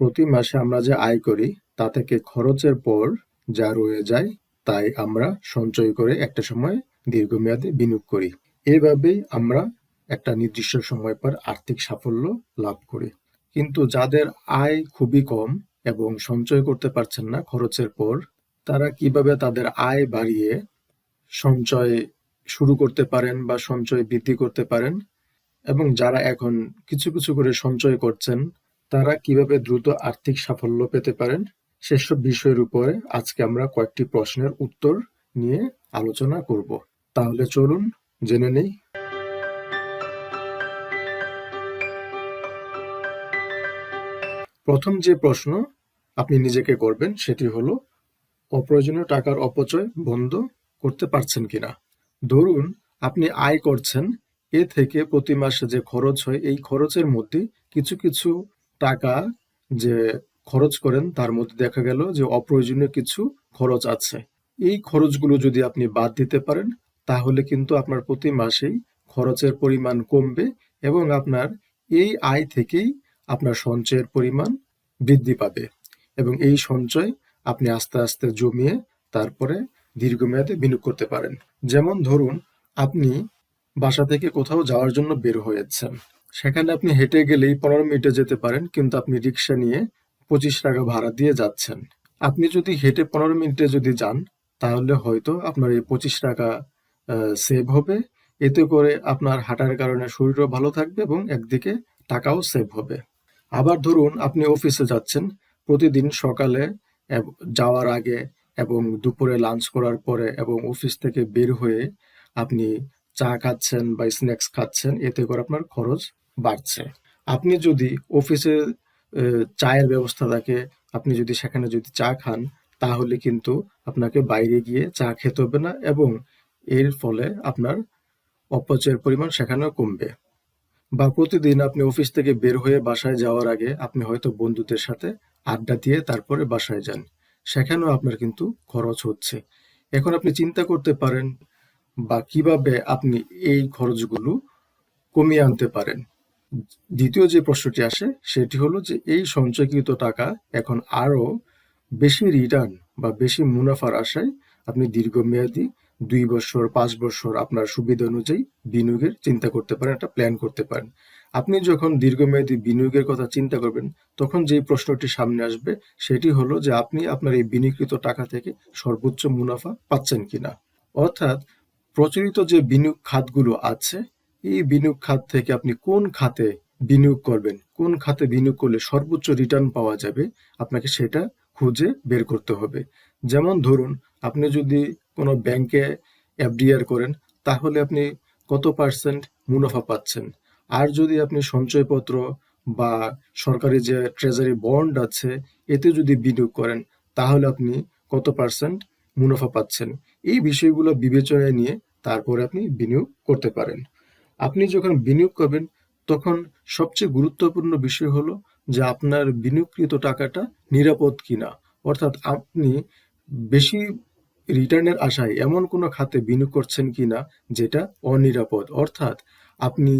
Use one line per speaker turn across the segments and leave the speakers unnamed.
প্রতি মাসে আমরা যে আয় করি, তা থেকে খরচের পর যা রয়ে যায়, তাই আমরা সঞ্চয় করে একটা সময় দীর্ঘমেয়াদে বিনিয়োগ করি। এভাবেই আমরা একটা নির্দিষ্ট সময় পর আর্থিক সাফল্য লাভ করি। কিন্তু যাদের আয় খুবই কম এবং সঞ্চয় করতে পারছেন না খরচের পর, তারা কীভাবে তাদের আয় বাড়িয়ে সঞ্চয় শুরু করতে পারেন বা সঞ্চয় বৃদ্ধি করতে পারেন? এবং যারা এখন কিছু কিছু করে সঞ্চয় করছেন তারা কীভাবে দ্রুত আর্থিক সাফল্য পেতে পারেন, সেসব বিষয়ের উপরে আজকে আমরা কয়েকটি প্রশ্নের উত্তর নিয়ে আলোচনা করব। তাহলে চলুন, জেনে নেই। প্রথম যে প্রশ্ন আপনি নিজেকে করবেন, সেটি হলো, অপ্রয়োজনীয় টাকার অপচয় বন্ধ করতে পারছেন কিনা? ধরুন, আপনি আয় করছেন, এ থেকে প্রতি মাসে যে খরচ হয়, এই খরচের মধ্যে কিছু কিছু টাকা যে খরচ করেন, তার মধ্যে দেখা গেল যে অপ্রয়োজনীয় কিছু খরচ আছে। এই খরচগুলো যদি আপনি বাদ দিতে পারেন, তাহলে কিন্তু আপনার প্রতি মাসেই খরচের পরিমাণ কমবে এবং আপনার এই আয় থেকেই আপনার সঞ্চয়ের পরিমাণ বৃদ্ধি পাবে এবং এই সঞ্চয় আপনি আস্তে আস্তে জমিয়ে তারপরে দীর্ঘমেয়াদে বিনিয়োগ করতে পারেন। যেমন ধরুন, আপনি বাসা থেকে কোথাও যাওয়ার জন্য বের হয়েছেন। সেখানে আপনি হেঁটে গেলেই পনেরো মিনিটে যেতে পারেন, কিন্তু আপনি রিক্সা নিয়ে পঁচিশ টাকা ভাড়া দিয়ে যাচ্ছেন। আপনি যদি হেঁটে পনেরো মিনিটে যদি যান, তাহলে হয়তো আপনার এই পঁচিশ টাকা সেভ হবে। এতে করে আপনার হাঁটার কারণে শরীরও ভালো থাকবে এবং একদিকে টাকাও সেভ হবে। আবার ধরুন আপনি অফিসে যাচ্ছেন, প্রতিদিন সকালে যাওয়ার আগে এবং দুপুরে লাঞ্চ করার পরে এবং অফিস থেকে বের হয়ে আপনি চা খাচ্ছেন বা স্ন্যাক্স খাচ্ছেন, এতে করে আপনার খরচ বাড়ছে। আপনি যদি অফিসে চায়ের ব্যবস্থা থাকে, আপনি যদি সেখানে যদি চা খান, তাহলে কিন্তু আপনাকে বাইরে গিয়ে চা খেতে হবে না এবং এর ফলে আপনার অপচয়ের পরিমাণ সেখানেও কমবে। বা প্রতিদিন আপনি অফিস থেকে বের হয়ে বাসায় যাওয়ার আগে আপনি হয়তো বন্ধুদের সাথে আড্ডা দিয়ে তারপরে বাসায় যান। সেখানেও আপনার কিন্তু খরচ হচ্ছে। এখন আপনি চিন্তা করতে পারেন বা কীভাবে আপনি এই খরচগুলো কমিয়ে আনতে পারেন। দ্বিতীয় যে প্রশ্নটি আসে, সেটি হলো যে এই সঞ্চয়কৃত টাকা এখন আরও বেশি রিটার্ন বা বেশি মুনাফার আশায় আপনি দীর্ঘমেয়াদী দুই বছর, পাঁচ বছর আপনার সুবিধা অনুযায়ী বিনিয়োগের চিন্তা করতে পারেন, একটা প্ল্যান করতে পারেন। আপনি যখন দীর্ঘমেয়াদী বিনিয়োগের কথা চিন্তা করবেন, তখন যেই প্রশ্নটি সামনে আসবে, সেটি হলো যে আপনি আপনার এই বিনিয়োগকৃত টাকা থেকে সর্বোচ্চ মুনাফা পাচ্ছেন কিনা। অর্থাৎ প্রচলিত যে বিনিয়োগ খাতগুলো আছে এই বিনিয়োগ খাত থেকে আপনি কোন খাতে বিনিয়োগ করবেন? কোন খাতে বিনিয়োগ করলে সর্বোচ্চ রিটার্ন পাওয়া যাবে? আপনাকে সেটা খুঁজে বের করতে হবে। যেমন ধরুন, আপনি যদি কোনো ব্যাংকে এফডিআর করেন, তাহলে আপনি কত পার্সেন্ট মুনাফা পাচ্ছেন? আর যদি আপনি সঞ্চয়পত্র বা সরকারি যে ট্রেজারি বন্ড আছে, এতে যদি বিনিয়োগ করেন, তাহলে আপনি কত পার্সেন্ট মুনাফা পাচ্ছেন? এই বিষয়গুলো বিবেচনায় নিয়ে তারপরে আপনি বিনিয়োগ করতে পারেন। আপনি যখন বিনিয়োগ করবেন, তখন সবচেয়ে গুরুত্বপূর্ণ বিষয় হলো যে আপনার বিনিয়োগকৃত টাকাটা নিরাপদ কিনা। অর্থাৎ আপনি বেশি রিটার্নের আশায় এমন কোনো খাতে বিনিয়োগ করছেন কিনা যেটা অনিরাপদ। অর্থাৎ আপনি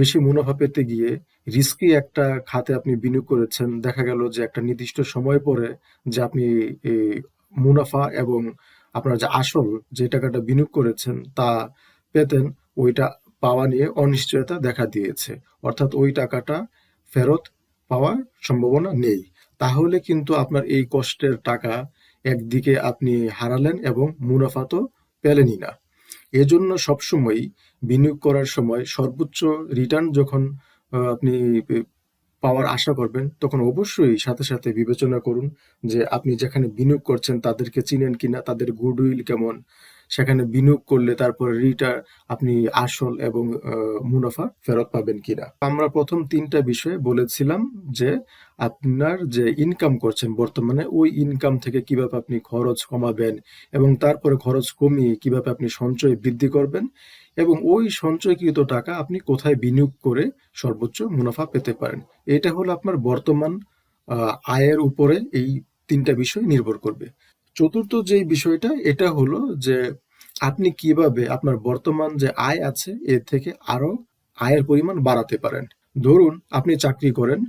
বেশি মুনাফা পেতে গিয়ে রিস্কি একটা খাতে আপনি বিনিয়োগ করেছেন। দেখা গেল যে একটা নির্দিষ্ট সময় পরে যে আপনি মুনাফা এবং আপনার যে আসল যে টাকাটা বিনিয়োগ করেছেন তা পেতেন, ওইটা পাওয়া নিয়ে অনিশ্চয়তা দেখা দিয়েছে। অর্থাৎ ওই টাকাটা ফেরত পাওয়ার সম্ভাবনা নেই। তাহলে কিন্তু আপনার এই কষ্টের টাকা একদিকে আপনি হারালেন এবং মুনাফা তো পেলেনই না। এজন্য সবসময় বিনিয়োগ করার সময় সর্বোচ্চ রিটার্ন যখন আপনি পাওয়ার আশা করবেন, তখন অবশ্যই সাথে সাথে বিবেচনা করুন যে আপনি যেখানে বিনিয়োগ করছেন তাদেরকে চিনেন কিনা, তাদের গুডউইল কেমন সেখানে বিনিয়োগ করলে তারপরে রিটার আপনি আসল এবং মুনাফা ফেরত পাবেন কিনা। আমরা প্রথম তিনটা বিষয়ে বলেছিলাম যে আপনার যে ইনকাম করছেন বর্তমানে, ওই ইনকাম থেকে কীভাবে আপনি খরচ কমাবেন এবং তারপরে খরচ কমিয়ে কীভাবে আপনি সঞ্চয় বৃদ্ধি করবেন এবং ওই সঞ্চয়কৃত টাকা আপনি কোথায় বিনিয়োগ করে সর্বোচ্চ মুনাফা পেতে পারেন। এটা হলো আপনার বর্তমান আয়ের উপরে এই তিনটা বিষয় নির্ভর করবে। চতুর্থ যে বিষয়টা, এটা হলো যে আপনি কীভাবে আপনার বর্তমান যে আয় আছে, এর থেকে আরও আয়ের পরিমাণ বাড়াতে পারেন। ধরুন, আপনি চাকরি করেন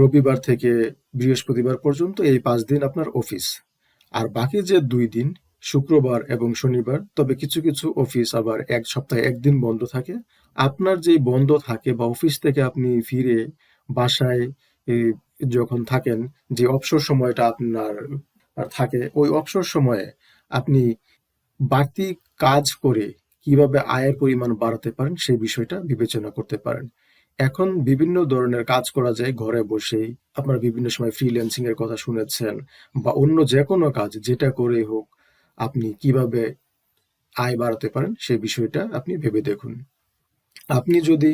রবিবার থেকে বৃহস্পতিবার পর্যন্ত এই পাঁচ দিন আপনার অফিস। আর বাকি যে দুই দিন, শুক্রবার এবং শনিবার, তবে কিছু কিছু অফিস আবার এক সপ্তাহে একদিন বন্ধ থাকে। আপনার যে বন্ধ থাকে বা অফিস থেকে আপনি ফিরে বাসায় যখন থাকেন, যে অবসর সময়টা আপনার থাকে। ওই অবসর সময়ে আপনি বাড়তি কাজ করে কীভাবে আয়ের পরিমাণ বাড়াতে পারেন সেই বিষয়টা বিবেচনা করতে পারেন। এখন বিভিন্ন ধরনের কাজ করা যায় ঘরে বসেই। আপনারা বিভিন্ন সময় ফ্রিল্যান্সিং এর কথা শুনেছেন বা অন্য যে কোনো কাজ যেটা করে হোক, আপনি কীভাবে আয় বাড়াতে পারেন সেই বিষয়টা আপনি ভেবে দেখুন। আপনি যদি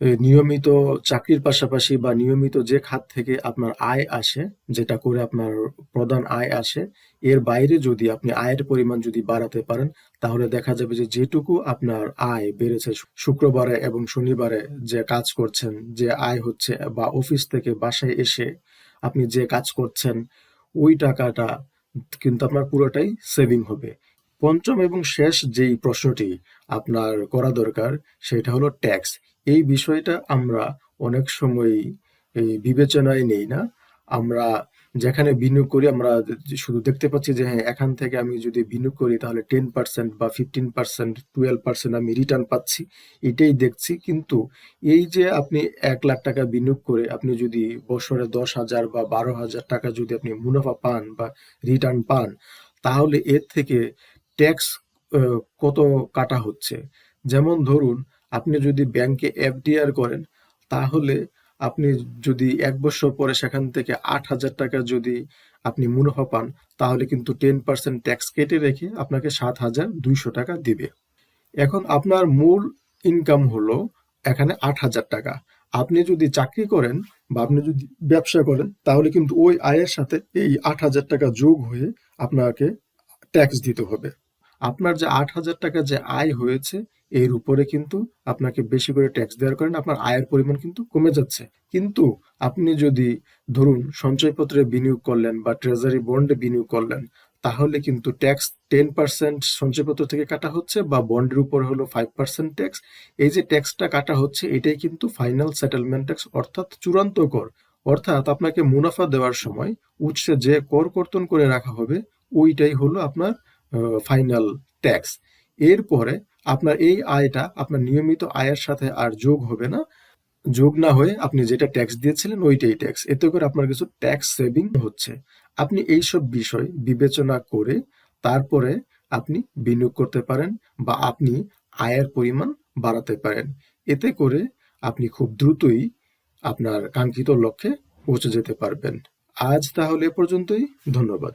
নিয়মিত চাকরির পাশাপাশি বা নিয়মিত যে খাত থেকে আপনার আয় আসে, যেটা করে আপনার প্রধান আয় আসে, এর বাইরে যদি আপনি আয়ের পরিমাণ যদি বাড়াতে পারেন, তাহলে দেখা যাবে যে যেটুকু আপনার আয় বেড়েছে শুক্রবারে এবং শনিবারে যে কাজ করছেন, যে আয় হচ্ছে বা অফিস থেকে বাসায় এসে আপনি যে কাজ করছেন, ওই টাকাটা কিন্তু আপনার পুরোটাই সেভিং হবে। পঞ্চম এবং শেষ যেই প্রশ্নটি আপনার করা দরকার, সেটা হলো ট্যাক্স এই বিষয়টা আমরা অনেক সময়ই বিবেচনায় নেই না। আমরা যেখানে বিনিয়োগ করি, আমরা শুধু দেখতে পাচ্ছি যে হ্যাঁ এখান থেকে আমি যদি বিনিয়োগ করি, তাহলে টেন পার্সেন্ট বা ফিফটিন পার্সেন্ট, টুয়েলভ পার্সেন্ট আমি রিটার্ন পাচ্ছি। এটাই দেখছি। কিন্তু এই যে, আপনি এক লাখ টাকা বিনিয়োগ করে আপনি যদি বছরে দশ হাজার বা বারো হাজার টাকা যদি আপনি মুনাফা পান বা রিটার্ন পান, তাহলে এর থেকে ট্যাক্স কত কাটা হচ্ছে? যেমন ধরুন আপনি যদি ব্যাংকে এফডিআর করেন, তাহলে আপনি যদি এক বছর পরে সেখান থেকে আট হাজার টাকা যদি আপনি মুনাফা পান, তাহলে কিন্তু টেন পার্সেন্ট ট্যাক্স কেটে রেখে আপনাকে সাত হাজার দুইশো টাকা দিবে। এখন আপনার মূল ইনকাম হলো এখানে আট হাজার টাকা। আপনি যদি চাকরি করেন বা আপনি যদি ব্যবসা করেন, তাহলে কিন্তু ওই আয়ের সাথে এই আট হাজার টাকা যোগ হয়ে আপনাকে ট্যাক্স দিতে হবে। আপনার যে আট হাজার টাকা যে আয় হয়েছে এর উপরে কিন্তু আপনাকে বেশি করে ট্যাক্স দেওয়ার কারণে আপনার আয়ের পরিমাণ কিন্তু কমে যাচ্ছে। কিন্তু আপনি যদি ধরুন সঞ্চয়পত্রে বিনিয়োগ করলেন বা ট্রেজারি বন্ডে বিনিয়োগ করলেন, তাহলে কিন্তু ট্যাক্স টেন পার্সেন্ট সঞ্চয়পত্র থেকে কাটা হচ্ছে বা বন্ডের উপর হলো ফাইভ পার্সেন্ট ট্যাক্স এই যে ট্যাক্সটা কাটা হচ্ছে, এটাই কিন্তু ফাইনাল সেটেলমেন্ট ট্যাক্স অর্থাৎ চূড়ান্ত কর। অর্থাৎ আপনাকে মুনাফা দেওয়ার সময় উৎসে যে কর কর্তন করে রাখা হবে, ওইটাই হলো আপনার ফাইনাল ট্যাক্স এরপরে আপনার এই আয়টা আপনার নিয়মিত আয়ের সাথে আর যোগ হবে না। যোগ না হয়ে আপনি যেটা ট্যাক্স দিয়েছিলেন ওইটাই ট্যাক্স এতে করে আপনার কিছু ট্যাক্স সেভিং হচ্ছে। আপনি এইসব বিষয় বিবেচনা করে তারপরে আপনি বিনিয়োগ করতে পারেন বা আপনি আয়ের পরিমাণ বাড়াতে পারেন। এতে করে আপনি খুব দ্রুতই আপনার কাঙ্ক্ষিত লক্ষ্যে পৌঁছে যেতে পারবেন। আজ তাহলে এ পর্যন্তই। ধন্যবাদ।